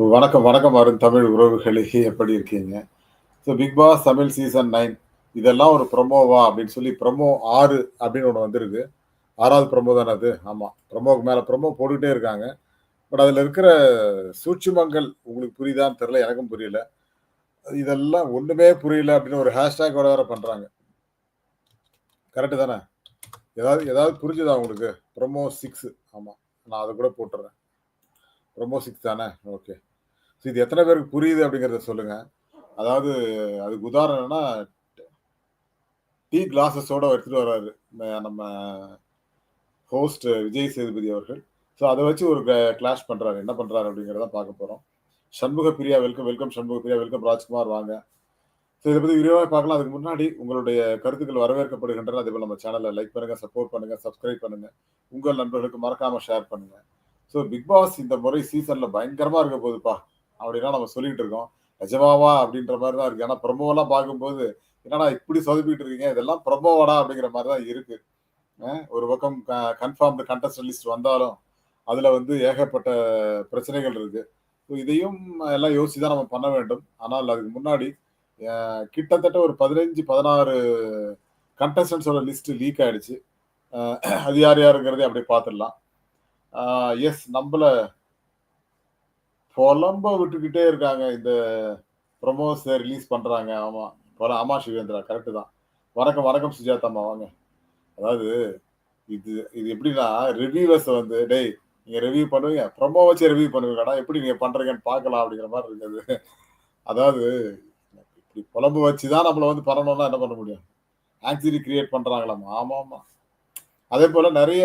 வணக்கம், வணக்கம் அருண் தமிழ் உறவுகளே! எப்படி இருக்கீங்க? So Bigg Boss Tamil season nine இதெல்லாம் ஒரு ப்ரமோவா? அப்படின்னு சொல்லி ப்ரமோ ஆறு அப்படின்னு ஒன்று வந்திருக்கு. 6வது ப்ரமோ தானே அது? ஆமாம் ப்ரொமோக்கு மேலே ப்ரமோ போட்டுக்கிட்டே இருக்காங்க. பட் அதில் இருக்கிற சூட்சுமங்கள் உங்களுக்கு புரியுதான்னு தெரில எனக்கும் புரியல. இதெல்லாம் ஒன்றுமே புரியல அப்படின்னு ஒரு ஹேஷ்டேக்கோட வேற பண்ணுறாங்க கரெக்டு தானே? ஏதாவது ஏதாவது புரிஞ்சுதா உங்களுக்கு? ப்ரொமோ சிக்ஸு ஆமாம் நான் அதை கூட போட்டுறேன். ப்ரொமோ சிக்ஸ் தானே? ஓகே. ஸோ இது எத்தனை பேருக்கு புரியுது அப்படிங்கிறத சொல்லுங்க. அதாவது அதுக்கு உதாரணம்னா டீ கிளாஸஸோட எடுத்துட்டு வர்றாரு நம்ம ஹோஸ்ட் விஜய் சேதுபதி அவர்கள். ஸோ அதை வச்சு ஒரு கிளாஷ் பண்றாரு. என்ன பண்றாரு அப்படிங்கிறத பார்க்க போறோம். Shanmuga Priya welcome, welcome Shanmuga Priya, welcome Rajkumar வாங்க. ஸோ இதை பத்தி விரிவாக பார்க்கலாம். அதுக்கு முன்னாடி உங்களுடைய கருத்துக்கள் வரவேற்கப்படுகின்றன. அதேபோல நம்ம சேனலை லைக் பண்ணுங்க, சப்போர்ட் பண்ணுங்க, சப்ஸ்கிரைப் பண்ணுங்க. உங்கள் நண்பர்களுக்கு மறக்காம ஷேர் பண்ணுங்க. ஸோ பிக் பாஸ் இந்த முறை சீசன்ல பயங்கரமா இருக்க போகுதுப்பா. அப்படின்னா நம்ம சொல்லிட்டு இருக்கோம். நிஜமாவா? அப்படின்ற மாதிரி தான் இருக்கு. ஏன்னா ப்ரமோலாம் பார்க்கும்போது, என்னடா இப்படி சொதப்பிட்டு இருக்கீங்க? இதெல்லாம் ப்ரமோவாடா? அப்படிங்கிற மாதிரி தான் இருக்கு. ஒரு பக்கம் க கன்ஃபார்ம்டு கண்டஸ்ட் லிஸ்ட் வந்தாலும், அதுல வந்து ஏகப்பட்ட பிரச்சனைகள் இருக்கு. ஸோ இதையும் எல்லாம் யோசிச்சு தான் நம்ம பண்ண வேண்டும். ஆனால் அதுக்கு முன்னாடி கிட்டத்தட்ட ஒரு பதினஞ்சு பதினாறு கண்டஸ்டன்ஸோட லிஸ்ட் லீக் ஆயிடுச்சு. அது யார் யாருங்கிறதையும் அப்படியே பார்த்துடலாம். எஸ் நம்மள புலம்ப விட்டுக்கிட்டே இருக்காங்க. இந்த ப்ரமோஸ ரிலீஸ் பண்றாங்க. ஆமா. போல ஆமா சிவேந்திரா கரெக்டு தான். வணக்கம், வணக்கம் சுஜாதாம்மா வாங்க. அதாவது இது இது எப்படின்னா, ரிவ்யூவர்ஸ வந்து டேய் நீங்க ரிவ்யூ பண்ணுவீங்க. ப்ரமோ வச்சு ரிவ்யூ பண்ணுவீங்கடா எப்படி நீங்க பண்றீங்கன்னு பார்க்கலாம் அப்படிங்கிற மாதிரி இருக்குது. அதாவது இப்படி புலம்பு வச்சு தான் நம்மள வந்து பண்ணணும்னா என்ன பண்ண முடியும்? ஆக்சிடி கிரியேட் பண்றாங்களாமா. அதே போல் நிறைய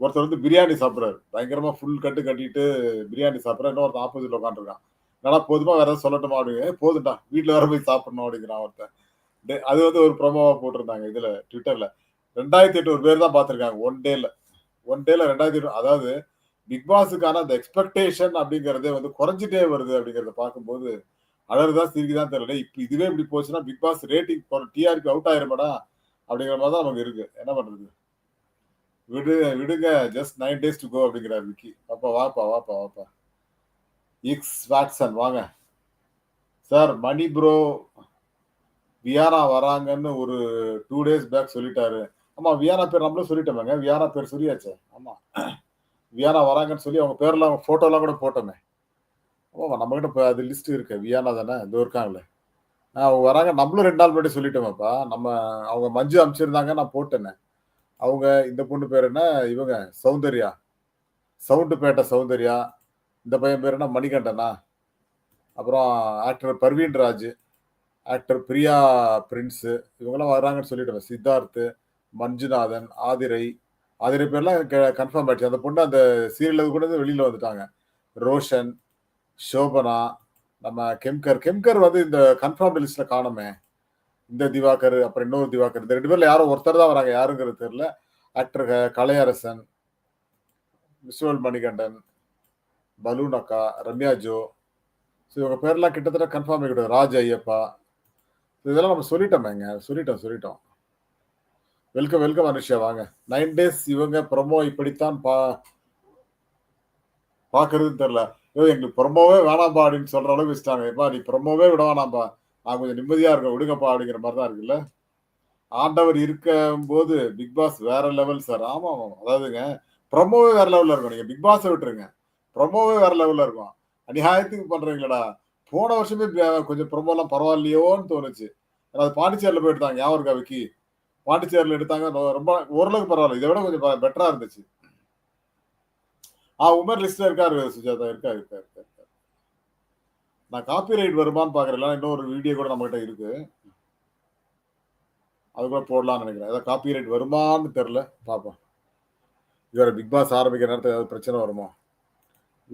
ஒருத்தர் வந்து பிரியாணி சாப்பிட்றாரு பயங்கரமா ஃபுல் கட்டு கட்டிட்டு பிரியாணி சாப்பிடுறாரு. இன்னொருத்தன் ஆப்போசிட்ல உட்காந்துருக்கான் நல்லா போதுமா வேற ஏதாவது சொல்லட்டுமா? அப்படின்னு. போதுண்டா வீட்டில் வேற போய் சாப்பிடணும் அப்படிங்கிறான் ஒருத்தன். டே அது வந்து ஒரு ப்ரொமோவா போட்டிருந்தாங்க இதுல ட்விட்டர்ல. 2800 பேர் தான் பார்த்துருக்காங்க ஒன் டேல. ஒன் டேல 2800 அதாவது பிக் பாஸுக்கான அந்த எக்ஸ்பெக்டேஷன் அப்படிங்கிறதே வந்து குறைஞ்சிட்டே வருது அப்படிங்கிறத பார்க்கும்போது, அழகுதான் சிரிக்குதான் தெரியல. இப்போ இதுவே இப்படி போச்சுன்னா Bigg Boss rating TRP out ஆயிருமாடா அப்படிங்கிற மாதிரி தான் நமக்கு இருக்கு. என்ன பண்றது? விடு விடுங்க. Just nine days to go அப்படிங்கிறாரு விக்கி. அப்பா வாப்பா, வாப்பா, வாப்பா. எக்ஸ் வாட்சன் வாங்க. சார் மணி ப்ரோ வியானா வராங்கன்னு ஒரு டூ டேஸ் பேக் சொல்லிட்டாரு. ஆமா வியானா பேர் நம்மளும் சொல்லிட்டோமேங்க. வியானா பேர் சொல்லியாச்சே. ஆமா. வியானா வராங்கன்னு சொல்லி அவங்க பேர்லாம் ஃபோட்டோலாம் கூட போட்டோமே. ஆமாம் நம்மகிட்ட இப்போ அது லிஸ்ட் இருக்கு. வியானா தானே? இதோ இருக்காங்களே. அவங்க வராங்க. நம்மளும் ரெண்டு நாள் முன்னாடி சொல்லிட்டோமேப்பா. நம்ம அவங்க மஞ்சு அனுப்பிச்சிருந்தாங்க. நான் போட்டேனே. அவங்க இந்த பொண்ணு பேர் என்ன? இவங்க சௌந்தர்யா. சவுண்டு பேட்டை சௌந்தர்யா. இந்த பையன் பேர் என்ன? மணிகண்டனா? அப்புறம் actor Parveen Raj, actor Priya Prince இவங்கெல்லாம் வராங்கன்னு சொல்லிட்டோமே. சித்தார்த், மஞ்சுநாதன், ஆதிரை. ஆதிரை பேர்லாம் கன்ஃபார்ம் ஆயிடுச்சு. அந்த பொண்ணு அந்த சீரியலில் கூட வெளியில் வந்துட்டாங்க. ரோஷன், சோபனா, நம்ம கெம்கர். கெம்கர் வந்து இந்த கன்ஃபார்ம் லிஸ்ட்ல காணோமே. இந்த திவாகர், அப்புறம் இன்னொரு திவாகர். இந்த ரெண்டு பேர்ல யாரோ ஒருத்தர் தான் வராங்க. யாருங்கிறது தெரியல. Actor Kalaiyarasan, visual Manikandan, balloon அக்கா, ரம்யா ஜோ. ஸோ இவங்க பேர்லாம் கிட்டத்தட்ட கன்ஃபார்ம் ஆகிவிடும். ராஜ் ஐயப்பா. இதெல்லாம் நம்ம சொல்லிட்டோமேங்க. சொல்லிட்டோம், சொல்லிட்டோம். வெல்கம், வெல்கம் அனுஷ்யா வாங்க. நைன் டேஸ் இவங்க ப்ரமோ இப்படித்தான் பா பார்க்கறதுன்னு தெரில ஏதோ எங்களுக்கு ப்ரொமோவே வேணாம்பா அப்படின்னு சொல்ற அளவுக்கு வச்சுட்டாங்க. எப்பா நீ ப்ரொமோவே விட வேணாம்பா. நான் கொஞ்சம் நிம்மதியா இருக்கேன். விடுங்கப்பா அப்படிங்கிற மாதிரி தான் இருக்குல்ல. ஆண்டவர் இருக்கும்போது பிக் பாஸ் வேற லெவல் சார். ஆமாமா. அதாவதுங்க ப்ரொமோவே வேற லெவல்ல இருக்கும். நீங்க பிக் பாஸை விட்டுருங்க. ப்ரொமோவே வேற லெவல்ல இருக்கும். அநியாயத்துக்கு பண்றீங்களடா போன வருஷமே கொஞ்சம் ப்ரமோலாம் பரவாயில்லையோன்னு தோணுச்சு. அது பாண்டிச்சேரியில் போய் எடுத்தாங்க. ஞாபகம் இருக்கா விக்கி? பாண்டிச்சேரியில் எடுத்தாங்க. ரொம்ப ஓரளவுக்கு பரவாயில்ல இதை விட கொஞ்சம் பெட்டரா இருந்துச்சு. ஆ உமர் லிஸ்ட்ல இருக்காரு சுஜாதா. இருக்கா இருக்கா இருக்கா நான் காப்பிரைட் வருமான்னு பார்க்குறேன். இன்னொரு வீடியோ கூட நம்மகிட்ட இருக்கு. அது கூட போடலாம்னு நினைக்கிறேன் ஏதாவது காப்பிரைட் வருமான்னு தெரில பார்ப்போம். இது பிக் பாஸ் ஆரம்பிக்கிற நேரத்தில் ஏதாவது பிரச்சனை வருமா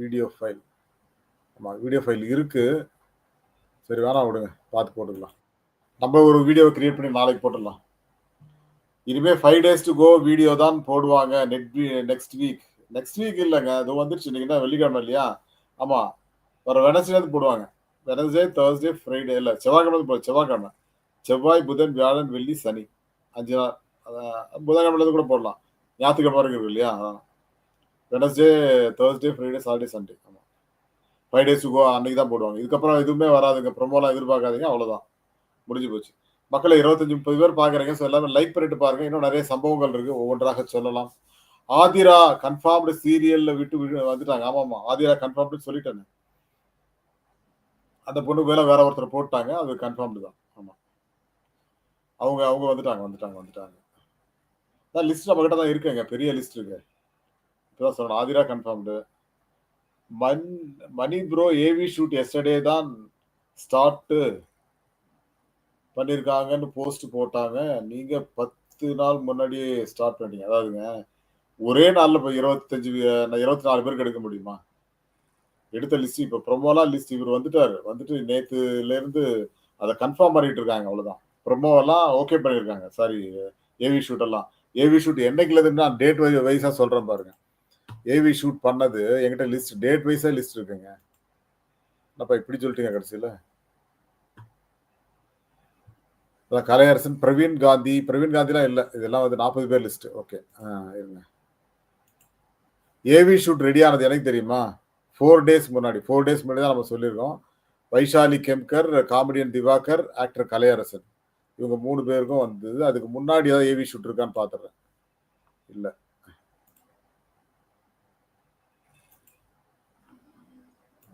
வீடியோ ஃபைல். ஆமாம் வீடியோ ஃபைல் இருக்குது சரி வேணாம் விடுங்க. பார்த்து போட்டுக்கலாம். நம்ம ஒரு வீடியோவை க்ரியேட் பண்ணி நாளைக்கு போட்டுடலாம். இனிமேல் five days to go video தான் போடுவாங்க. நெட் வீ நெக்ஸ்ட் வீக். நெக்ஸ்ட் வீக் இல்லைங்க அது வந்துருச்சு. இன்னைக்கு தான் வெள்ளிக்கிழமை இல்லையா? ஆமாம் வர வெனஸ்டேலேருந்து போடுவாங்க. வெனஸ்டே தர்ஸ்டே, ஃப்ரைடே இல்லை செவ்வாய்க்கிழமை போ செவ்வாய்க்கிழமை. செவ்வாய், புதன், வியாழன், வெள்ளி, சனி. அஞ்சு நாள். அதான் புதன்கிழமைலேருந்து கூட போடலாம். ஞாயிற்றுக்கிழமை இருக்குது இல்லையா? அதான். Wednesday, Thursday Friday, Saturday, Sunday. ஆமாம் ஃபைவ் டேஸுக்கோ அன்னைக்கு தான் போடுவாங்க இதுக்கப்புறம் எதுவுமே வராதுங்க ப்ரொமோலாம் எதிர்பார்க்காதீங்க அவ்வளோதான் முடிஞ்சு போச்சு மக்களை இருபத்தஞ்சு முப்பது பேர் பார்க்குறீங்க ஸோ எல்லாமே லைக் பண்ணிட்டு பாருங்க இன்னும் நிறைய சம்பவங்கள் இருக்குது ஒவ்வொன்றாக சொல்லலாம் ஆதிரா கன்ஃபார்ம்டு சீரியலில் விட்டு விட்டு வந்துட்டாங்க ஆமாம் ஆமாம் ஆதிரா கன்ஃபார்ம்டு சொல்லிட்டேன் அந்த பொண்ணு வேலை வேற ஒருத்தர் போட்டாங்க அது கன்ஃபார்ம்டு தான். ஆமாம் அவங்க அவங்க வந்துட்டாங்க வந்துட்டாங்க வந்துட்டாங்க. அதான் லிஸ்ட் நம்ம தான் இருக்குங்க பெரிய லிஸ்ட் இருக்கு. இப்போதான் சொல்லணும் ஆதிரா கன்ஃபார்ம்டு மன் Mani bro AV shoot yesterday தான் ஸ்டார்ட்டு பண்ணியிருக்காங்கன்னு போஸ்ட் போட்டாங்க. நீங்கள் பத்து நாள் முன்னாடியே ஸ்டார்ட் பண்ணிட்டீங்க. அதாவதுங்க ஒரே நாளில் இப்போ இருபத்தஞ்சு இருபத்தி நாலு பேருக்கு எடுக்க முடியுமா? எடுத்த லிஸ்ட் இப்போ ப்ரொமோலாம் லிஸ்ட் இவர் வந்துட்டாரு. வந்துட்டு நேத்துல இருந்து அதை கன்ஃபார்ம் பண்ணிட்டு இருக்காங்க அவ்வளவுதான். ப்ரொமோவெல்லாம் ஓகே பண்ணியிருக்காங்க. சாரி ஏவி ஷூட் எல்லாம். ஏவி ஷூட் என்னைக்குல நான் டேட் வைஸா சொல்றேன் பாருங்க. ஏவி ஷூட் பண்ணது என்கிட்ட லிஸ்ட் டேட் வைஸா லிஸ்ட் இருக்குங்க. என்னப்பா இப்படி சொல்லிட்டீங்க கடைசியில்? அதான் கலையரசன் பிரவீன் காந்தி பிரவீன் காந்திலாம் இல்லை. இதெல்லாம் வந்து நாற்பது பேர் லிஸ்ட் ஓகே இருங்க. ஏவி ஷூட் ரெடி ஆனது எனக்கு தெரியுமா? ஃபோர் டேஸ் முன்னாடி ஃபோர் டேஸ் முன்னாடி தான் நம்ம சொல்லியிருக்கோம். Vaishali Kemkar comedian Diwakar actor Kalaiyarasan. இவங்க மூணு பேருக்கும் வந்தது. அதுக்கு முன்னாடி ஏதாவது ஏவி ஷூட் இருக்கான்னு பார்த்துறேன் இல்லை.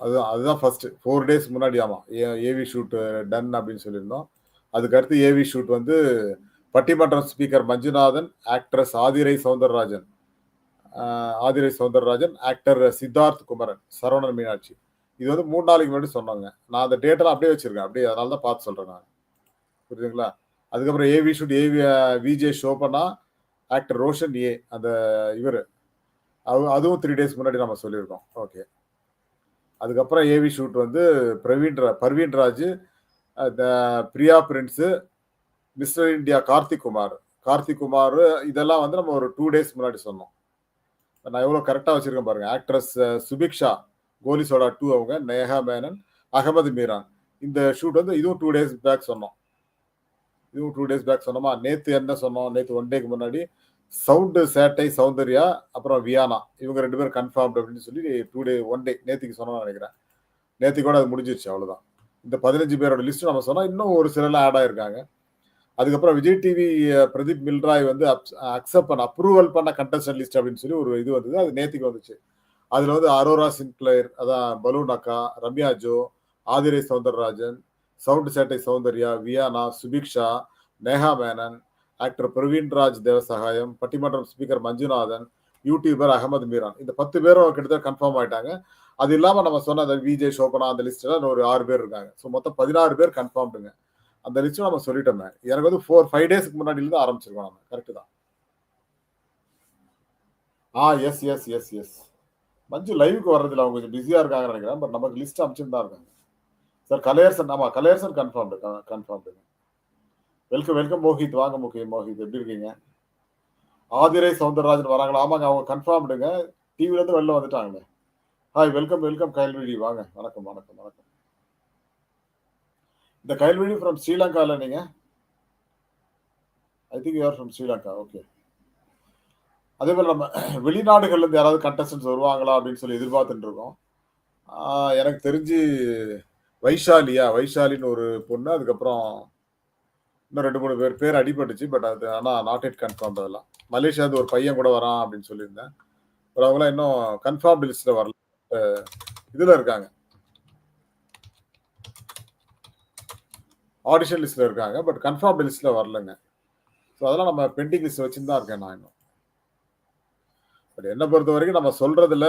அதுதான் அதுதான் ஃபர்ஸ்ட் ஃபோர் டேஸ் முன்னாடி ஆமாம் ஏவி ஷூட் டன் அப்படின்னு சொல்லியிருந்தோம். அதுக்கடுத்து ஏவி ஷூட் வந்து பட்டிமன்றம் speaker Manjunathan actress Aadhirai Soundararajan. Aadhirai Soundararajan actor Siddharth Kumaran Saravanan Meenakshi. இது வந்து மூணு நாளைக்கு முன்னாடி சொன்னாங்க. நான் அந்த டேட்டெல்லாம் அப்படியே வச்சிருக்கேன். அப்படியே அதனால தான் பார்த்து சொல்கிறேன் நான். புரியுதுங்களா அதுக்கப்புறம் AV shoot AV VJ Shobana actor Roshan A அந்த இவர். அதுவும் த்ரீ டேஸ் முன்னாடி நம்ம சொல்லியிருக்கோம். ஓகே அதுக்கப்புறம் ஏவி ஷூட் வந்து Praveen Parveen Raj Priya Prince mister India Karthik Kumar. Karthik Kumar இதெல்லாம் வந்து நம்ம ஒரு டூ டேஸ் முன்னாடி சொன்னோம். நான் எவ்வளோ கரெக்டாக வச்சுருக்கேன் பாருங்க. ஆக்ட்ரஸ் சுபிக்ஷா கோலி சோடா டூ அவங்க நேஹா மேனன் அகமது மீரான். இந்த ஷூட் வந்து இதுவும் டூ டேஸ் பேக் சொன்னோம். இதுவும் டூ டேஸ் பேக் சொன்னோமா? நேற்று என்ன சொன்னோம்? நேற்று ஒன் டேக்கு முன்னாடி சவுண்டு சேட்டை சௌந்தர்யா அப்புறம் வியானா. இவங்க ரெண்டு பேரும் கன்ஃபார்ம் அப்படின்னு சொல்லி டூ டே ஒன் டே நேற்றுக்கு சொன்னோம்னு நினைக்கிறேன். நேற்று கூட அது முடிஞ்சிருச்சு அவ்வளோதான் இந்த பதினஞ்சு பேரோட லிஸ்ட் நம்ம சொன்னால் இன்னும் ஒரு சிலர்லாம் ஆட் ஆயிருக்காங்க. அதுக்கப்புறம் விஜய் டிவி பிரதீப் மில்ராய் வந்து அக்செப்ட் பண்ண அப்ரூவல் பண்ண கண்டஸ்டன்ட் லிஸ்ட் அப்படின்னு சொல்லி ஒரு இது வந்தது. அது நேற்றுக்கு வந்துச்சு. அதில் வந்து அரோரா சின்க்ளேர் அதான் பலூன் அக்கா ரம்யா ஜோ ஆதிரை சவுந்தரராஜன் சவுண்ட் சேட்டை சௌந்தர்யா வியானா சுபிக்ஷா நேஹா மேனன் ஆக்டர் பிரவீன்ராஜ் தேவசகாயம் பட்டிமன்றம் ஸ்பீக்கர் மஞ்சுநாதன் யூடியூபர் அகமது மீரான். இந்த பத்து பேரும் கிட்டத்தட்ட கன்ஃபார்ம் ஆயிட்டாங்க. அது இல்லாமல் நம்ம சொன்ன அந்த விஜய் சோபனா அந்த லிஸ்ட்ல ஒரு ஆறு பேர் இருக்காங்க. ஸோ மொத்தம் பதினாறு பேர் கன்ஃபார்ம்டுங்க அந்த லிஸ்ட் நம்ம சொல்லிட்டோமே. எனக்கு வந்து ஃபோர் ஃபைவ் டேஸ்க்கு முன்னாடியிலிருந்து ஆரம்பிச்சிருக்கோம் நம்ம. கரெக்டு தான். ஆ yes yes yes yes Manju லைவுக்கு வர்றதில்ல அவங்க கொஞ்சம் பிஸியாக இருக்காங்கன்னு நினைக்கிறேன். பட் நமக்கு லிஸ்ட் அமைச்சுட்டு தான் இருக்காங்க. சார் கலையரசன் ஆமாம் Kalaiyarasan confirmed confirmed welcome welcome Mohit வாங்க முக்கிய மோஹித் எப்படி இருக்கீங்க? ஆதிரை சவுந்தரராஜன் வராங்களா? ஆமாங்க அவங்க கன்ஃபார்ம்டுங்க டிவிலேருந்து வெளில வந்துட்டாங்களே. ஹாய் வெல்கம் வெல்கம் கைல்வெளி வாங்க வணக்கம் வணக்கம் வணக்கம். இந்த கைல்வெளி ஃப்ரம் ஸ்ரீலங்கால நீங்கள் I think you are from Sri Lanka okay அதே போல் நம்ம வெளிநாடுகள்லேருந்து யாராவது கண்டஸ்டன்ஸ் வருவாங்களா அப்படின்னு சொல்லி எதிர்பார்த்துட்டு இருக்கோம். எனக்கு தெரிஞ்சு வைஷாலியா வைஷாலின்னு ஒரு பொண்ணு அதுக்கப்புறம் இன்னும் ரெண்டு மூணு பேர் பேர் அடிபட்டுச்சு பட் அது ஆனால் நாட் இட் கன்ஃபார்ம் அதெல்லாம். மலேசியாவது ஒரு பையன் கூட வரான் அப்படின்னு சொல்லியிருந்தேன். பட் அவங்களாம் இன்னும் கன்ஃபார்ம் லிஸ்ட்டில் வரல. இதில் இருக்காங்க. ஆடிஷன் லிஸ்ட்டில் இருக்காங்க பட் கன்ஃபார்ம் லிஸ்ட்டில் வரலங்க. ஸோ அதெல்லாம் நம்ம பெண்டிங் லிஸ்ட் வச்சுன்னு தான் இருக்கேன் நான் இன்னும். பட் என்னை பொறுத்த வரைக்கும் நம்ம சொல்கிறதுல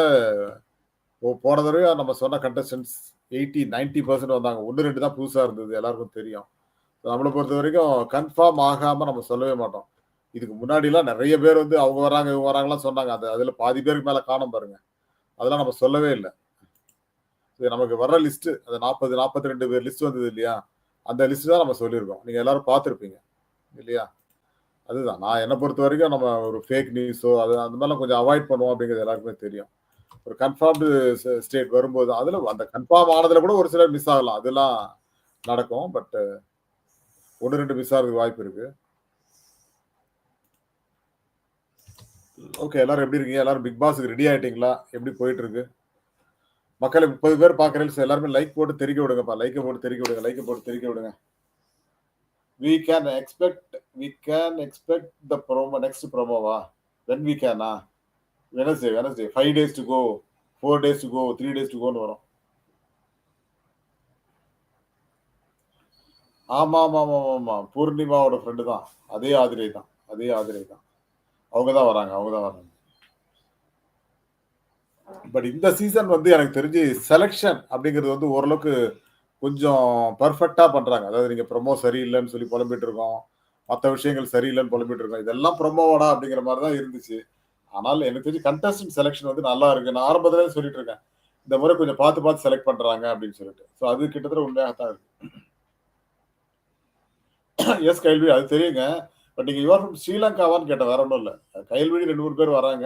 போன தடவை நம்ம சொன்ன கண்டஸ்டன்ஸ் எயிட்டி நைன்டி பர்சன்ட் வந்தாங்க. ஒன்று ரெண்டு தான் புதுசாக இருந்தது எல்லாருக்கும் தெரியும். நம்மளை பொறுத்த வரைக்கும் கன்ஃபார்ம் ஆகாமல் நம்ம சொல்லவே மாட்டோம். இதுக்கு முன்னாடிலாம் நிறைய பேர் வந்து அவங்க வராங்க இவங்க வராங்கலாம் சொன்னாங்க. அது அதில் பாதி பேருக்கு மேலே காணும் பாருங்க. அதெல்லாம் நம்ம சொல்லவே இல்லை. நமக்கு வர்ற லிஸ்ட்டு அது நாற்பது நாற்பத்தி ரெண்டு பேர் லிஸ்ட் வந்தது இல்லையா? அந்த லிஸ்ட் தான் நம்ம சொல்லியிருக்கோம். நீங்கள் எல்லாரும் பார்த்துருப்பீங்க. இல்லையா? அதுதான். நான் என்னை பொறுத்த வரைக்கும் நம்ம ஒரு ஃபேக் நியூஸோ அது அந்த மாதிரிலாம் கொஞ்சம் அவாய்ட் பண்ணுவோம் அப்படிங்கிறது எல்லாருக்குமே தெரியும். ஒரு கன்ஃபார்ம்டு ஸ்டேட் வரும்போது அதில் அந்த கன்ஃபார்ம் ஆனதில் கூட ஒரு சிலர் மிஸ் ஆகலாம். அதெல்லாம் நடக்கும். பட் ஒன்று ரெண்டு மிஸ் ஆகிறதுக்கு வாய்ப்பு இருக்கு. ஓகே எல்லாரும் எப்படி இருக்கீங்க? எல்லாரும் பிக் பாஸுக்கு ரெடி ஆயிட்டீங்களா? எப்படி போயிட்டு இருக்கு? மக்களை முப்பது பேர் பார்க்குறீங்க எல்லாருமே லைக் போட்டு தெரிக்க விடுங்கப்பா. லைக்க போட்டு தெரிக்க விடுங்க. லைக் போட்டு தெரிக்க விடுங்க. We can expect we can expect the promo next promoவா? When we can ah? Wednesday Wednesday 5 days to go, 4 days to go, 3 days to goன்னு வரும். ஆமாமாமாமாமா. பூர்ணிமாவோட ஃப்ரெண்டு தான். அதே ஆதிரை தான். அதே ஆதிரை தான். அவங்க தான் வராங்க. அவங்க தான் வராங்க. பட் இந்த சீசன் வந்து எனக்கு தெரிஞ்சு செலக்ஷன் அப்படிங்கிறது வந்து ஓரளவுக்கு கொஞ்சம் பெர்ஃபெக்ட்டா பண்றாங்க. அதாவது நீங்க ப்ரொமோ சரியில்லைன்னு சொல்லி புலம்பிட்டு இருக்கோம். மற்ற விஷயங்கள் சரியில்லைன்னு புலம்பிட்டு இருக்கோம். இதெல்லாம் ப்ரொமோவாடா அப்படிங்கிற மாதிரி தான் இருந்துச்சு. ஆனால் எனக்கு தெரிஞ்சு கண்டஸ்டன்ட் செலக்ஷன் வந்து நல்லா இருக்கு. நான் ஆரம்பத்தில் சொல்லிட்டு இருக்கேன். இந்த முறை கொஞ்சம் பார்த்து பார்த்து செலக்ட் பண்றாங்க அப்படின்னு சொல்லிட்டு. ஸோ அது கிட்டத்தட்ட உண்மையாக தான் இருக்கு. எஸ் கேள்வி அது தெரியுங்க. பட் நீங்க யூ ஃப்ரம் ஸ்ரீலங்காவான்னு கேட்டேன். வேற ஒன்றும் இல்லை கைல்விழி 2, 3 பேர் வராங்க.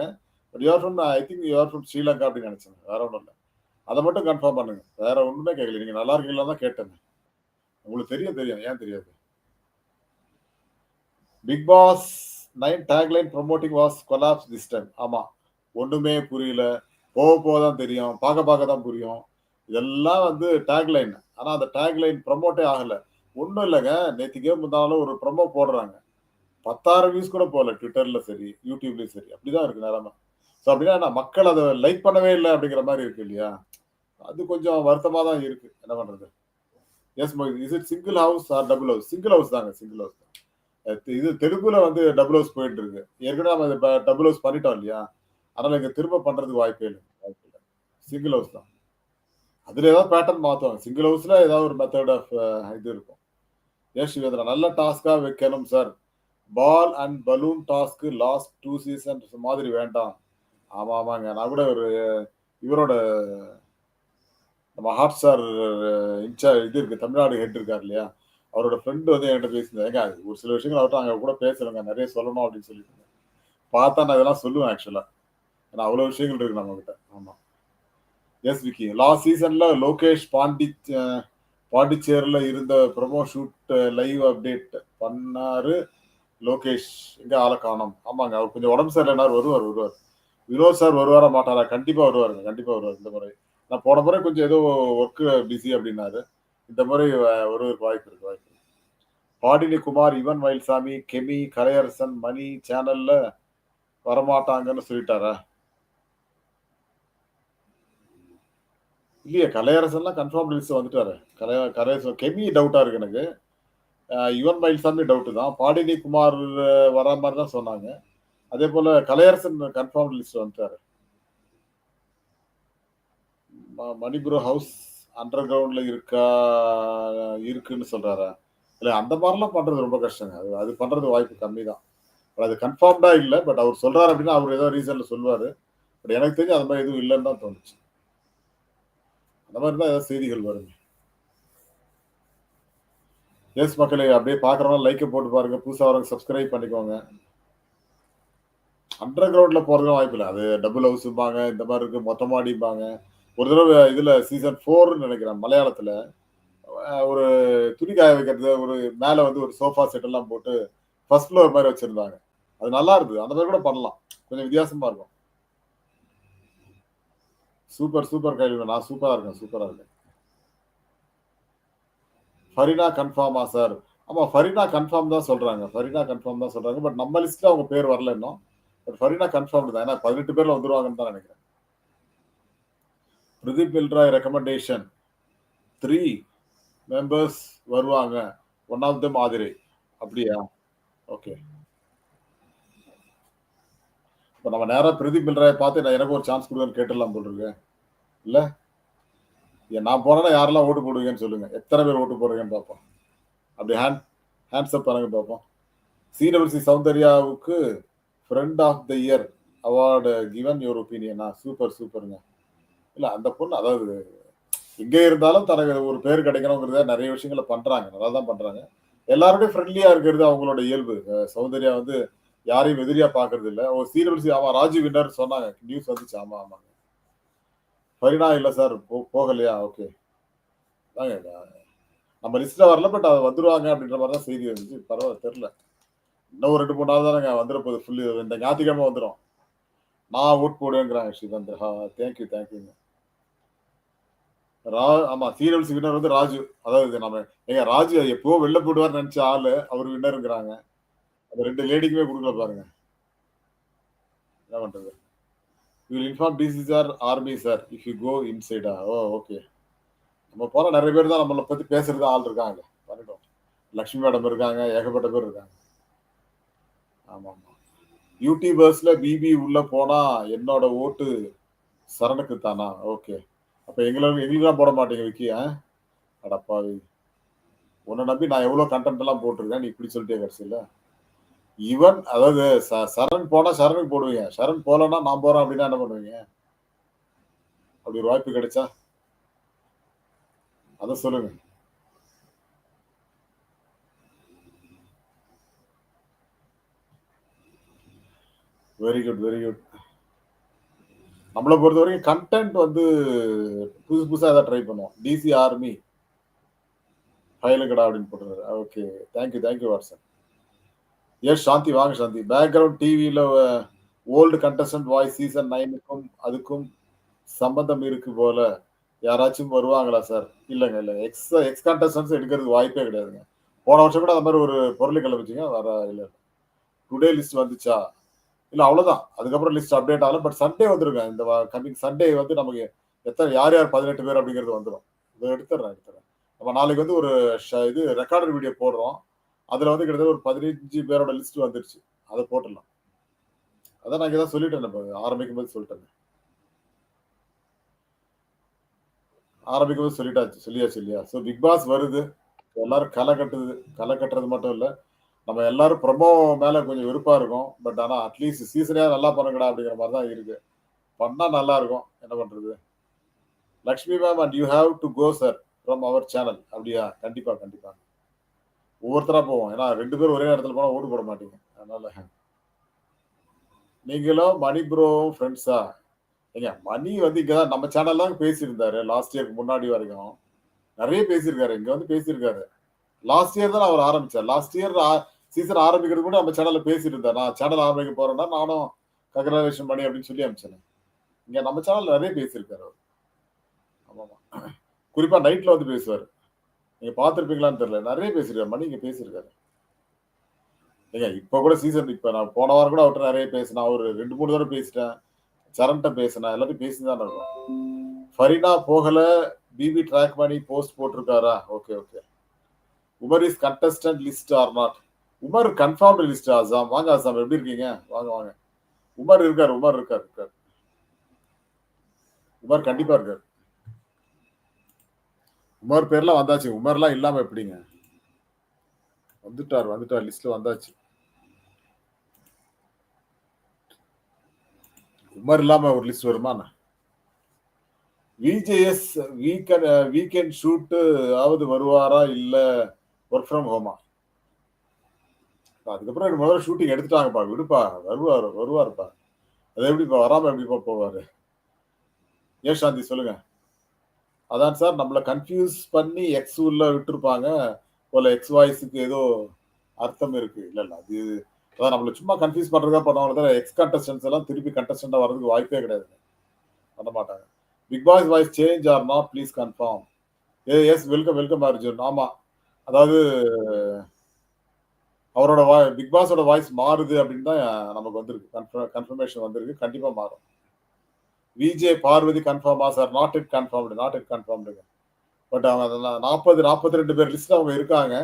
But you're from I think you are from Sri Lanka அப்படின்னு நினைச்சேன். வேற ஒன்றும் இல்லை அதை மட்டும் கன்ஃபார்ம் பண்ணுங்க. வேற ஒன்றுமே கேட்கல. நீங்க நல்லா இருக்கீங்களா தான் கேட்டேங்க. உங்களுக்கு தெரியும் தெரியும். ஏன் தெரியாது? Bigg Boss 9 tagline promoting was collapse this time. ஆமாம் ஒன்றுமே புரியல. போக போக தான் தெரியும். பார்க்க பார்க்க தான் புரியும். இதெல்லாம் வந்து டேக்லைன். ஆனால் அந்த டேக்லைன் ப்ரொமோட்டே ஆகலை ஒன்றும் இல்லைங்க நேற்றுக்கே முந்தாலும் ஒரு ப்ரொமோ போடுறாங்க. 10,000 வியூஸ் கூட போகல. ட்விட்டரில் சரி, யூடியூப்லேயும் சரி. அப்படி தான் இருக்குது நிலமை ஸோ அப்படின்னா மக்கள் அதை லைக் பண்ணவே இல்லை அப்படிங்கிற மாதிரி இருக்கு இல்லையா? அது கொஞ்சம் வருத்தமாக தான் இருக்கு. என்ன பண்றது? Yes is it single house or double house? Single house தாங்க. சிங்கிள் ஹவுஸ் தான். இது தெலுங்குல வந்து டபுள் ஹவுஸ் போயிட்டு இருக்கு. ஏற்கனவே நம்ம டபுள் ஹவுஸ் பண்ணிட்டோம் இல்லையா? அதனால இங்கே திரும்ப பண்றதுக்கு வாய்ப்பே இல்லை வாய்ப்பு இல்லை சிங்கிள் ஹவுஸ் தான். அதுல ஏதாவது பேட்டர்ன் மாற்றுவாங்க சிங்கிள் ஹவுஸ்ல ஏதாவது ஒரு மெத்தட் ஆஃப் இது இருக்கும். எஸ் சிவேந்திரா நல்ல டாஸ்கா வைக்கணும் sir. Ball and balloon task last two season மாதிரி வேண்டாம். ஆமா ஆமாங்க. நான் கூட ஒரு இவரோட நம்ம ஹாட் ஸ்டார் இன்சார்ஜ் இது இருக்கு. தமிழ்நாடு ஹெட் இருக்கார் இல்லையா? அவரோட ஃப்ரெண்டு வந்து என்கிட்ட பேசியிருந்தேன் ஏங்க ஒரு சில விஷயங்கள் அவர்கிட்ட அங்கே கூட பேசுறேங்க நிறைய சொல்லணும் அப்படின்னு சொல்லியிருந்தேன் பார்த்தா நான் இதெல்லாம் சொல்லுவேன் ஆக்சுவலா. ஏன்னா அவ்வளோ விஷயங்கள் இருக்கு நம்ம கிட்ட. ஆமா. எஸ் விக்கி. லாஸ்ட் சீசன்ல லோகேஷ் பாண்டி பாண்டிச்சேரியில் இருந்த ப்ரொமோ ஷூட் லைவ் அப்டேட் பண்ணாரு லோகேஷ். எங்க ஆளை காணும் ஆமாங்க. அவர் கொஞ்சம் உடம்பு சரியில்லைனாரு. வருவார் வருவார். வினோத் சார் வருவாரா மாட்டாரா? கண்டிப்பா வருவாருங்க. கண்டிப்பா வருவார் இந்த முறை. நான் போன முறை கொஞ்சம் ஏதோ ஒர்க் பிஸி அப்படின்னாரு. இந்த முறை வருவதற்கு வாய்ப்பு இருக்கு. வாய்ப்பு பாடினி குமார், யுவன் மயில்சாமி, கெமி, கலையரசன், மணி சேனல்ல வரமாட்டாங்கன்னு சொல்லிட்டாரா? இல்லையே கலையரசன்லாம் கன்ஃபார்ம் லிஸ்ட் வந்துட்டாரு. கலைய கலையரசன் கெமி டவுட்டா இருக்கு எனக்கு. யுவன் மயில்சாமி டவுட்டு தான். பாடினி குமார் வர மாதிரி தான் சொன்னாங்க. அதே போல கலையரசன் கன்ஃபார்ம் லிஸ்ட் வந்துட்டாரு. ம மணி ப்ரோ ஹவுஸ் அண்டர் கிரவுண்ட்ல இருக்கா இருக்குன்னு சொல்றாரா? இல்ல அந்த மாதிரிலாம் பண்றது ரொம்ப கஷ்டங்க. அது அது பண்றது வாய்ப்பு கம்மி தான். அது கன்ஃபார்ம்டா இல்லை பட் அவர் சொல்றாரு அப்படின்னா அவர் ஏதோ ரீசன்ல சொல்லுவாரு. பட் எனக்கு தெரிஞ்சு அந்த மாதிரி எதுவும் இல்லைன்னு தான் தோணுச்சு. அந்த மாதிரி தான் ஏதாவது செய்திகள் வருங்க. எஸ் மக்களே அப்படியே பார்க்குறவங்க லைக்கை போட்டு பாருங்க. புதுசாக வரவங்க சப்ஸ்கிரைப் பண்ணிக்கோங்க. அண்டர் கிரவுண்ட்ல போறதுக்கு வாய்ப்பு இல்லை அது டபுள் ஹவுஸ்ம்பாங்க. இந்த மாதிரி இருக்கு. மொட்ட அடிப்பாங்க ஒரு தடவை இதுல சீசன் ஃபோர்னு நினைக்கிறேன் மலையாளத்துல ஒரு துணி காய வைக்கிறது ஒரு மேல வந்து ஒரு சோஃபா செட் எல்லாம் போட்டு ஃபர்ஸ்ட் ஃப்ளோர் மாதிரி வச்சிருந்தாங்க. அது நல்லா இருக்குது அந்த மாதிரி கூட பண்ணலாம். கொஞ்சம் வித்தியாசமா இருக்கும். சூப்பர் சூப்பர் கேள்வி நான் சூப்பரா இருக்கேன். சூப்பரா இருக்கேன். ஃபரினா கன்ஃபார்மா சார்? ஆமா ஃபரினா கன்ஃபார்ம் தான் சொல்றாங்க. ஃபரினா கன்ஃபார்ம் தான் சொல்றாங்க. பட் நம்ம லிஸ்ட்ல அவங்க பேர் வரல இன்னும். பட் ஃபரினா கன்ஃபார்ம் தான். ஏன்னா 18 பேர்ல வந்துருவாங்கன்னு தான் நினைக்கிறேன் Pradeep Milroy recommendation three members வருவாங்க. ஒன் ஆஃப் த மாதிரி அப்படியா? ஓகே. இப்போ நம்ம நேராக பிரதீப் மில்ராயை பார்த்து நான் எனக்கு ஒரு சான்ஸ் குடுங்கன்னு கேட்டுடலாம் போல இல்லை நான் போனேன்னா யாரெல்லாம் ஓட்டு போடுவீங்கன்னு சொல்லுங்க. எத்தனை பேர் ஓட்டு போடுறீங்கன்னு பார்ப்போம். அப்படி ஹேண்ட் ஹேண்ட்ஸ் அப் பண்ணுங்க பார்ப்போம். CWC சௌந்தர்யாவுக்கு friend of the year award given your ஒப்பீனியனா? Super சூப்பருங்க. இல்லை அந்த பொண்ணு அதாவது எங்கே இருந்தாலும் தனக்கு ஒரு பேர் கிடைக்கணுங்கிறத நிறைய விஷயங்கள பண்ணுறாங்க நல்லா தான் பண்ணுறாங்க எல்லாரோடையும் ஃப்ரெண்ட்லியாக இருக்கிறது அவங்களோட இயல்பு. சௌந்தர்யா வந்து யாரையும் எதிரியாக பார்க்கறது இல்லை ஒரு சிடபிள்யூசி ஆமாம் ராஜீவ் வின்னர் சொன்னாங்க. நியூஸ் வந்துச்சு. ஆமாம் ஆமாங்க. ஃபரினா இல்லை சார். போ போகலையா? ஓகே. அதாங்க நம்ம லிஸ்ட்டில் வரல. பட் அது வந்துருவாங்க அப்படின்ற மாதிரி தான் செய்தி வந்துச்சு. பரவாயில்ல தெரில இன்னும் ஒரு 2, 3 நாள் தான் வந்துற போது ஃபுல்லு இந்த ஞாயிற்றுக்கிழமை வந்துடும் நான் vote போடுவேங்கிறாங்க Srikanth. Ha thank you thank யூங்க. ரா ஆமா சீரியல்ஸ் வின்னர் வந்து ராஜு. அதாவது நம்ம ஏங்க ராஜு எப்போ வெளில போடுவார் நினைச்ச ஆளு அவர் வின்னருங்கிறாங்க அந்த ரெண்டு லேடிக்குமே கொடுக்கல பாருங்க. என்ன பண்றது? You inform DC sir army sir if you go இன்சைடா oh okay நம்ம போனால் நிறைய பேர் தான் நம்மளை பற்றி பேசுறது ஆள் இருக்காங்க. பண்ணிட்டோம் லக்ஷ்மி மேடம் இருக்காங்க ஏகப்பட்ட பேர் இருக்காங்க. ஆமாம் யூடியூபர்ஸ்ல பிபி உள்ள போனா என்னோட ஓட்டு சரணுக்கு தானா ஓகே அப்ப எங்களுக்கு எங்களுக்குலாம் போட மாட்டீங்க விக்கி அடப்பாவி உன்னை நம்பி நான் எவ்வளவு கண்டென்ட் எல்லாம் போட்டிருக்கேன் நீ இப்படி சொல்லிட்டே கடைசியில். ஈவன் அதாவது ச- சரண் போனா சரணுக்கு போடுவீங்க. சரண் போலன்னா நான் போறேன் அப்படின்னா என்ன பண்ணுவீங்க? அப்படி ஒரு வாய்ப்பு கிடைச்சா? அதை சொல்லுங்க. வெரி குட் வெரி குட் நம்மளை பொறுத்த வரைக்கும் கண்டென்ட் வந்து புதுசு புதுசாக எதாவது ட்ரை பண்ணுவோம். டிசி ஆர்மி ஃபைலுங்கடா அப்படின்னு போட்டுருக்காரு okay thank you thank you WhatsApp yes Shanti வாங்க சாந்தி பேக்ரவுண்ட் டிவியில் ஓல்டு கண்டஸ்டன்ட் வாய்ஸ் சீசன் நைனுக்கும் அதுக்கும் சம்பந்தம் இருக்கு போல. யாராச்சும் வருவாங்களா சார் இல்லைங்க இல்லை. எக்ஸ் எக்ஸ் கண்டஸ்டன்ஸ் எடுக்கிறதுக்கு வாய்ப்பே கிடையாதுங்க. போன வருஷம் கூட அந்த மாதிரி ஒரு பொருளை கிளம்பிச்சிங்க வர இல்லை டுடே லிஸ்ட் வந்துச்சா? இல்லை அவ்வளோதான் அதுக்கப்புறம் லிஸ்ட் அப்டேட் ஆகல. பட் சண்டே வந்துருங்க. இந்த கம்மிங் சண்டே வந்து நமக்கு எத்தனை யார் யார் பதினெட்டு பேர் அப்படிங்கிறது வந்துடும் இதை எடுத்துடுறேன் எடுத்துறேன் நம்ம நாளைக்கு வந்து ஒரு ஷ- இது ரெக்கார்டட் வீடியோ போடுறோம். அதில் வந்து கிட்டத்தட்ட ஒரு பதினஞ்சு பேரோட லிஸ்ட் வந்துருச்சு. அதை போட்டுடலாம். அதான் நான் இங்கே தான் சொல்லிட்டேன் இப்போ ஆரம்பிக்கும் போது சொல்லிட்டேன் ஆரம்பிக்கும் போது சொல்லிட்டாச்சு சொல்லியாச்சு இல்லையா? ஸோ பிக் பாஸ் வருது. எல்லாரும் களை கட்டுது. களை கட்டுறது மட்டும் இல்லை. நம்ம எல்லாரும் பிரபோ மேல கொஞ்சம் விருப்பா இருக்கும். பட் ஆனா அட்லீஸ்ட் சீசனே நல்லா பண்ணுங்கடா அப்படிங்கிற மாதிரி தான் இருக்கு. பண்ணா நல்லா இருக்கும். என்ன பண்றது? Lakshmi ma'am and you have to go sir from our channel அப்படியா? கண்டிப்பா கண்டிப்பா. ஒவ்வொருத்தரா போவோம். ஏன்னா ரெண்டு பேரும் ஒரே இடத்துல போனா ஓட்டு போட மாட்டீங்க. அதனால நீங்களும் மணி ப்ரோ ஃப்ரெண்ட்ஸா ஏங்க மணி வந்து இங்கதான் நம்ம சேனல் தான் பேசியிருந்தாரு லாஸ்ட் இயருக்கு முன்னாடி வரைக்கும். நிறைய பேசியிருக்காரு. இங்க வந்து பேசியிருக்காரு. லாஸ்ட் இயர் தான் அவர் ஆரம்பிச்சார் லாஸ்ட் இயர் சீசன் ஆரம்பிக்கிறது கூட நம்ம சேனல்ல பேசிட்டு இருந்தேன் நான் சேனல் ஆரம்பிக்க போறேன்னா நானும் கங்க்ராச்சுலேஷன் பண்ணி அப்படின்னு சொல்லி அனுப்பிச்சேன் இங்க நம்ம சேனல் நிறைய பேசியிருக்காரு அவர். ஆமாமா. குறிப்பா நைட்ல வந்து பேசுவார். நீங்க பாத்திருப்பீங்களான்னு தெரியல. நிறைய பேசியிருக்காரு. மணி இங்க பேசியிருக்காரு. ஏங்க இப்ப கூட சீசன் இப்ப நான் போன வாரம் கூட அவர்கிட்ட நிறைய பேசினேன். அவர் ரெண்டு மூணு தடவை பேசிட்டேன். சரண்ட்ட பேசினேன். எல்லாத்தையும் பேசிதான் இருக்கும் ஃபரினா போகல. பிபி ட்ராக் பண்ணி post போட்டிருக்காரா? Okay okay Umar is contestant list or not Umar confirmed list Asam? வாங்க ஆசாம் எப்படி இருக்கீங்க? வாங்க வாங்க. உமர் இருக்கார் உமர் இருக்கார் இருக்கார். உமர் கண்டிப்பா இருக்கார். உமர் பேர்லாம் வந்தாச்சு. உமர்லாம் இல்லாம எப்படிங்க? வந்துட்டார் வந்துட்டார் லிஸ்ட்ல வந்தாச்சு. உமர் இல்லாம ஒரு லிஸ்ட் வருமா விஜேஎஸ் வீக்கெண்ட் வீக்கெண்ட் ஷூட்டு ஆவது வருவாரா இல்ல ஒர்க் ஃப்ரம் ஹோமா அதுக்கப்புறம் எனக்கு முதல்ல ஷூட்டிங் எடுத்துட்டாங்கப்பா. விடுப்பா. வருவார் வருவாருப்பா. அது எப்படிப்பா வராம எப்படிப்பா போவாரு? ஏன் சாந்தி சொல்லுங்க. அதான் சார் நம்மளை கன்ஃபியூஸ் பண்ணி எக்ஸ் உள்ள விட்டுருப்பாங்க. போல எக்ஸ் வாய்ஸுக்கு ஏதோ அர்த்தம் இருக்கு. இல்ல இல்ல அது அதான் நம்மளை சும்மா கன்ஃபியூஸ் பண்றதா பண்ணுவாங்க தவிர எக்ஸ் கண்டஸ்டன்ஸ் எல்லாம் திருப்பி கண்டஸ்டண்டா வர்றதுக்கு வாய்ப்பே கிடையாது. பண்ண மாட்டாங்க. Bigg Boss voice change or not please confirm A S welcome welcome Arjun. ஆமா. அதாவது அவரோட வாய் பிக் பாஸோட வாய்ஸ் மாறுது அப்படின்னு தான் நமக்கு வந்திருக்கு. கன்ஃபர்மேஷன் வந்திருக்கு. கண்டிப்பா மாறும். விஜே பார்வதி கன்ஃபார்மா sir not it confirmed not it கன்ஃபார்ம்டுங்க but அவங்க நாற்பது நாற்பத்தி ரெண்டு பேர் லிஸ்ட்ல அவங்க இருக்காங்க.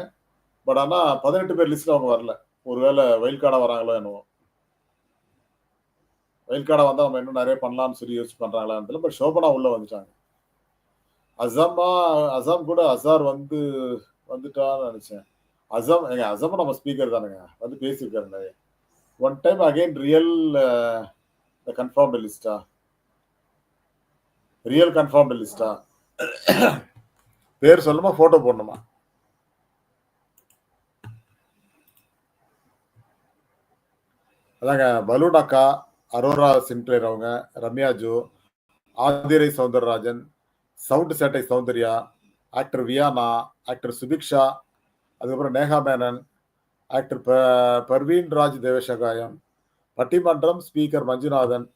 பட் ஆனா பதினெட்டு பேர் லிஸ்ட்ல அவங்க வரல. ஒருவேளை வயல் கார்டா வராங்களோ என்னவோ. வயல் கார்டா வந்தா நம்ம இன்னும் நிறைய பண்ணலாம்னு சொல்லி யோசிச்சு பண்ணுறாங்களான்னு தெரியல. பட் சோபனா உள்ள வந்துட்டாங்க. அசாமா அசாம் கூட அசார் வந்து வந்துட்டான்னு நினைச்சேன். அசம் எங்க அசம் நம்ம ஸ்பீக்கர் தானுங்க. வந்து பேசியிருக்காரு நிறைய one time again real confirmed லிஸ்டா real confirmed லிஸ்டா பேர் சொல்லுமா போட்டோ போடணுமா? அதாங்க பலூன் அக்கா அரோரா சின்ட்ரேர் அவங்க ரம்யா ஜோ ஆதிரை சௌந்தரராஜன் சவுண்ட் சேட்டை சௌந்தர்யா ஆக்டர் வியானா ஆக்டர் சுபிக்ஷா அதுக்கப்புறம் நேகா மேனன் ஆக்டர் ப பர்வீன் ராஜ் தேவசகாயம் பட்டிமன்றம் ஸ்பீக்கர் மஞ்சுநாதன்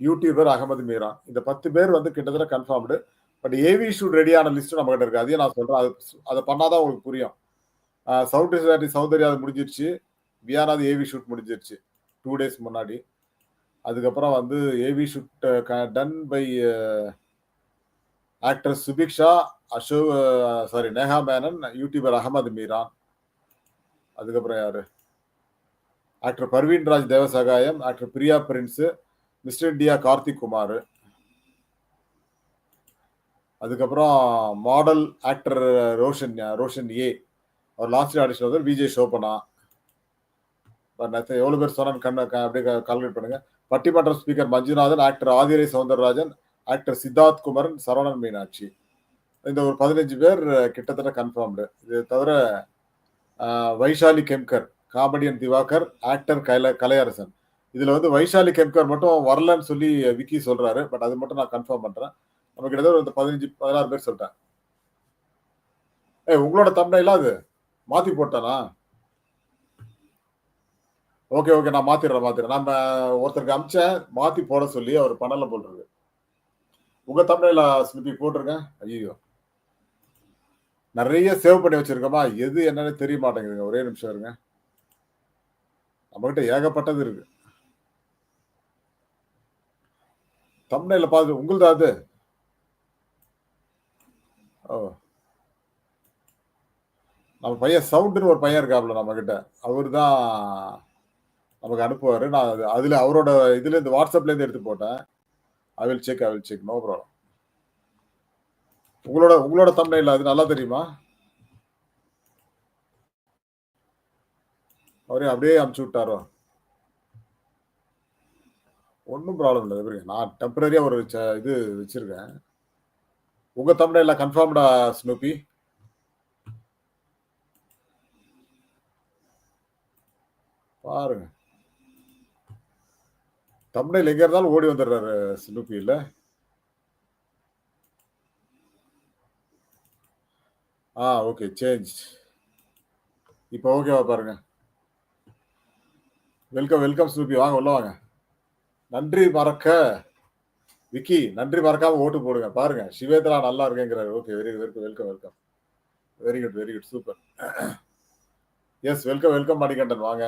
யூடியூபர் அகமது மீரான் இந்த பத்து பேர் வந்து கிட்டத்தட்ட கன்ஃபார்ம்டு பட் ஏவி ஷூட் ரெடியான லிஸ்ட்டு நம்ம கிட்ட இருக்கு. அதையும் நான் சொல்கிறேன் அது அதை பண்ணாதான் உங்களுக்கு புரியும். சவுத் இஸ்லாட்டி சௌந்தர்யா அது முடிஞ்சிருச்சு. வியானாது ஏவி ஷூட் முடிஞ்சிருச்சு. டூ டேஸ் முன்னாடி. அதுக்கப்புறம் வந்து AV shoot done by actor Subiksha அசோ sorry Neha Menon YouTuber Ahmed Meeran அதுக்கப்புறம் யாரு? Actor Parveen Raj Devasagayam actor Priya Prince mister India Karthik Kumar. அதுக்கப்புறம் model actor Roshan Roshan A. Our last audition வந்து விஜய் ஷோபனா எவ்வளோ பேர் சொன்னான்னு கண்ண அப்படியே கால்குலேட் பண்ணுங்க. பட்டிமன்ற speaker Manjunathan actor Aadhirai Soundararajan actor Siddharth Kumaran Saravanan Meenakshi. இந்த ஒரு பதினஞ்சு பேர் கிட்டத்தட்ட கன்ஃபார்ம்டு இது தவிர வைஷாலி கெம்கர் காமெடியன் திவாகர் ஆக்டர் கைல கலையரசன். இதில் வந்து வைஷாலி கெம்கர் மட்டும் வரலன்னு சொல்லி விக்கி சொல்கிறாரு பட் அது மட்டும் நான் கன்ஃபார்ம் பண்ணுறேன் நம்ம கிட்டத்தட்ட ஒரு பதினஞ்சு பதினாறு பேர் சொல்லிட்டேன். ஏ உங்களோட தம்னைலாம் அது? மாற்றி போட்டானா? ஓகே ஓகே நான் மாத்திடுறேன் மாத்திடுறேன். நம்ம ஒருத்தருக்கு அமிச்சேன். மாத்தி போட சொல்லி அவர் பண்ணல போட்டுருக்கு உங்க தமிழில் ஸ்மிருதி போட்டிருக்கேன் ஐயோ நிறைய சேவ் பண்ணி வச்சிருக்கோமா? எது என்னன்னு தெரிய மாட்டேங்குதுங்க. ஒரே நிமிஷம் இருங்க. நம்மகிட்ட ஏகப்பட்டது இருக்கு. தமிழ்ல பார்த்து உங்களுது அது? ஓ. நம்ம பையன் சவுண்டுன்னு ஒரு பையன் இருக்காப்ல நம்ம கிட்ட அவரு தான் நமக்கு அனுப்புவாரு. நான் அதில் அதுல அவரோட இதுல வாட்ஸ்அப்லேருந்து வாட்ஸ்அப்ல இருந்து எடுத்து போட்டேன். I will check I will check no problem உங்களோட உங்களோட தமிழ்ல அது நல்லா தெரியுமா? அவரே அப்படியே அமுச்சு விட்டாரோ? ஒன்றும் ப்ராப்ளம் இல்லை பாருங்க நான் டெம்பரரியாக ஒரு இது வச்சுருக்கேன். உங்கள் தமிழை தமிழ்ல கன்ஃபார்ம்டா ஸ்னூப்பி பாருங்க. தமிழில் எங்கே இருந்தாலும் ஓடி வந்துடுறாரு ஸ்னூப்பி இல்லை ஆ ஓகே சேஞ்ச் இப்போ ஓகேவா பாருங்க. வெல்கம் வெல்கம் ஸ்னூபி வாங்க உள்ள வாங்க. நன்றி மறக்க விக்கி நன்றி மறக்காம ஓட்டு போடுங்க. பாருங்க சிவேதலா நல்லா இருக்குங்கிறாரு. Okay very welcome welcome welcome very good very good super yes welcome welcome Manikandan வாங்க.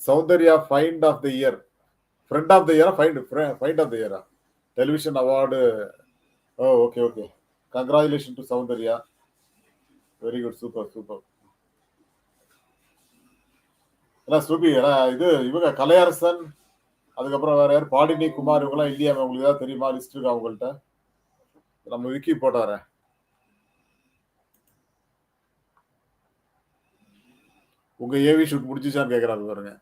Soundarya find of the year friend of the இயரா ஃபைண்ட் ஃபைண்ட் ஆஃப் த இயரா television award oh okay okay congratulation to Soundarya very good super super ஏன்னா சுபி இது இவங்க கலையரசன் அதுக்கப்புறம் வேற யார்? பாடினி குமார் இவங்கெல்லாம் இல்லையா? உங்களுக்கு ஏதாவது தெரியுமா? லிஸ்ட் இருக்கா உங்கள்கிட்ட நம்ம விக்கி போட்டார உங்க ஏவி ஷூட் முடிஞ்சிச்சான்னு கேக்குறாரு பாருங்க.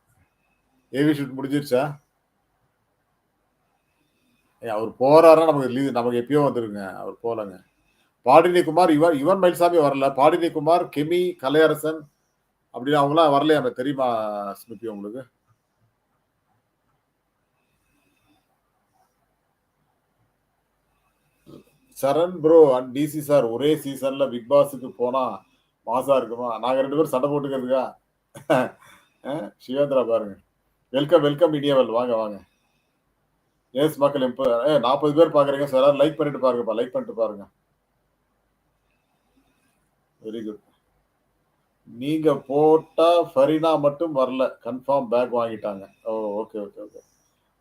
ஏவி ஷூட் முடிஞ்சிருச்சா? அவர் போறாரா நமக்கு லீவு நமக்கு எப்பயோ வந்துருங்க. அவர் போலங்க பாடினி குமார் இவன் இவன் மயில்சாமி வரல. பாடினி குமார் கெமி கலையரசன் அப்படின்னு அவங்களாம் வரலையா தெரியுமா ஸ்மிருதி உங்களுக்கு? Saran bro and DC sir ஒரே சீசன்ல பிக் பாஸுக்கு போனா மாசா இருக்குமா? நாங்க ரெண்டு பேரும் சண்டை போட்டுக்கிறதுக்கா? சிவேந்திரா பாருங்க. வெல்கம் வெல்கம் இடியவல் வாங்க வாங்க. எஸ் மக்கள் இப்போ ஏ நாற்பது பேர் பாக்குறீங்க. சார் லைக் பண்ணிட்டு பாருங்கப்பா லைக் பண்ணிட்டு பாருங்க. வெரி குட் நீங்க போட்டா ஃபரினா மட்டும் வரல. கன்ஃபார்ம் பேக் வாங்கிட்டாங்க. ஓ ஓகே ஓகே ஓகே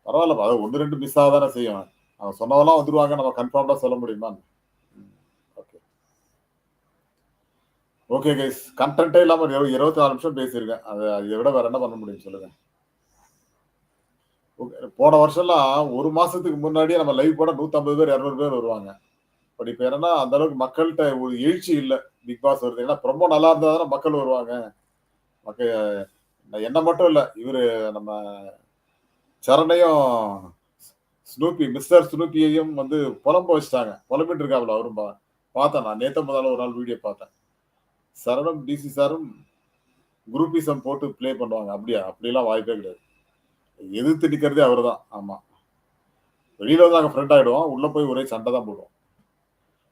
பரவாயில்லப்பா அது ஒன்று ரெண்டு மிஸ் ஆக தானே செய்யும். அவன் சொன்னதெல்லாம் வந்துருவாங்க. நம்ம கன்ஃபார்ம்டா சொல்ல முடியுமா? ஓகே ஓகே கைஸ் கண்டென்ட்டே இல்லாமல் இருபத்தி நாலு நிமிஷம் பேசியிருக்கேன். அது அதை விட வேற என்ன பண்ண முடியும் சொல்லுங்க. போன வருஷம்லாம் ஒரு மாசத்துக்கு முன்னாடியே நம்ம லைவ் போட நூற்றம்பது பேர் இரநூறு பேர் வருவாங்க. பட் இப்ப என்னன்னா அந்த அளவுக்கு மக்கள்கிட்ட ஒரு எழுச்சி இல்லை. பிக் பாஸ் வருது. ஏன்னா ரொம்ப நல்லா இருந்தா தானே மக்கள் வருவாங்க. மக்கள் என்ன மட்டும் இல்லை இவர் நம்ம சரணையும் ஸ்னூப்பி மிஸ்டர் ஸ்னூப்பியையும் வந்து புலம்ப வச்சுட்டாங்க. புலம்பிட்டு இருக்காப்ல அவரும் பார்த்தேன் நான். நேத்த முதல்ல ஒரு நாள் வீடியோ பார்த்தேன். சரணம் டிசி சாரும் குரூப்பிசம் போட்டு பிளே பண்ணுவாங்க. அப்படியா? அப்படிலாம் வாய்ப்பே கிடையாது. எதிர்த்து நிக்கிறதே அவர் தான் ஆமாம் வெளியில் வந்து நாங்கள் ஃப்ரெண்ட் ஆகிடுவோம் உள்ளே போய் ஒரே சண்டை தான் போடுவோம்.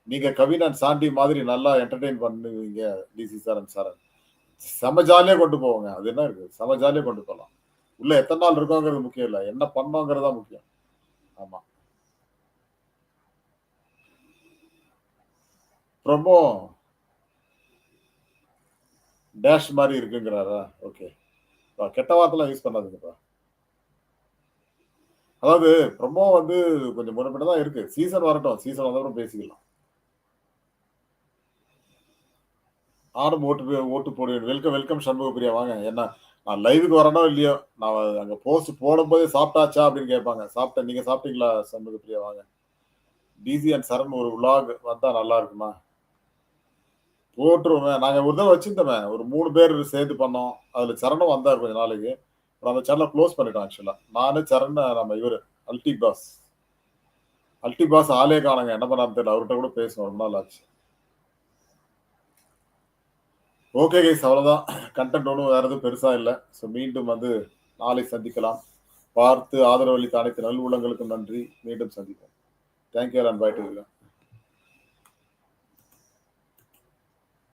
நீங்க கவின் அண்ட் சாண்டி மாதிரி நல்லா என்டர்டெயின் பண்ணுவீங்க டிசி சார் அண்ட் சாரன் செம ஜாலியா கொண்டு போவாங்க அது என்ன இருக்கு செம ஜாலியா கொண்டு போகலாம் உள்ள எத்தனை நாள் இருக்கோங்கிறது முக்கியம் இல்லை என்ன பண்ணோங்கிறது தான் முக்கியம் ஆமா ப்ரொமோ டேஷ் மாதிரி இருக்குங்கிறாரா? ஓகே. பா கெட்ட வார்த்தைலாம் யூஸ் பண்ணாதுங்கப்பா அதாவது ப்ரொமோ வந்து கொஞ்சம் முன்ன தான் இருக்கு. சீசன் வரட்டும். சீசன் வந்தப்பறம் பேசிக்கலாம். நானும் ஓட்டு போ ஓட்டு போடுவேன். வெல்கம், வெல்கம் சண்முக பிரியா வாங்க. என்ன நான் லைவுக்கு வரேனோ இல்லையோ, நான் அங்க போஸ்ட் போடும்போதே சாப்பிட்டாச்சா அப்படின்னு கேட்பாங்க. சாப்பிட்டேன். நீங்க சாப்பிட்டீங்களா? சண்முக பிரியா வாங்க. டிசி அண்ட் சரண் ஒரு விளாக் வந்தா நல்லா இருக்குமா? போட்டுருவோமே நாங்க ஒரு தடவை வச்சிருந்தோமே. ஒரு மூணு பேர் சேர்ந்து பண்ணோம். அதுல சரணும் வந்தார் கொஞ்ச நாளைக்கு. அப்புறம் அந்த சேனலை க்ளோஸ் பண்ணிட்டோம் ஆக்சுவலா. நானே சரண் நம்ம இவர் அல்டி பாஸ். அல்டி பாஸ் ஆலே காணோங்க. என்ன பண்ணாருன்னு தெரியல. அவர்கிட்ட கூட பேசணும். ரொம்ப நாள் ஆச்சு. ஓகே கைஸ் அவ்வளோதான். கண்டென்ட் ஒன்றும் வேறு எதுவும் பெருசாக இல்லை ஸோ மீண்டும் வந்து நாளை சந்திக்கலாம். பார்த்து ஆதரவளித்த அனைத்து நல் உள்ளங்களுக்கும் நன்றி. மீண்டும் சந்திப்போம். Thank you and by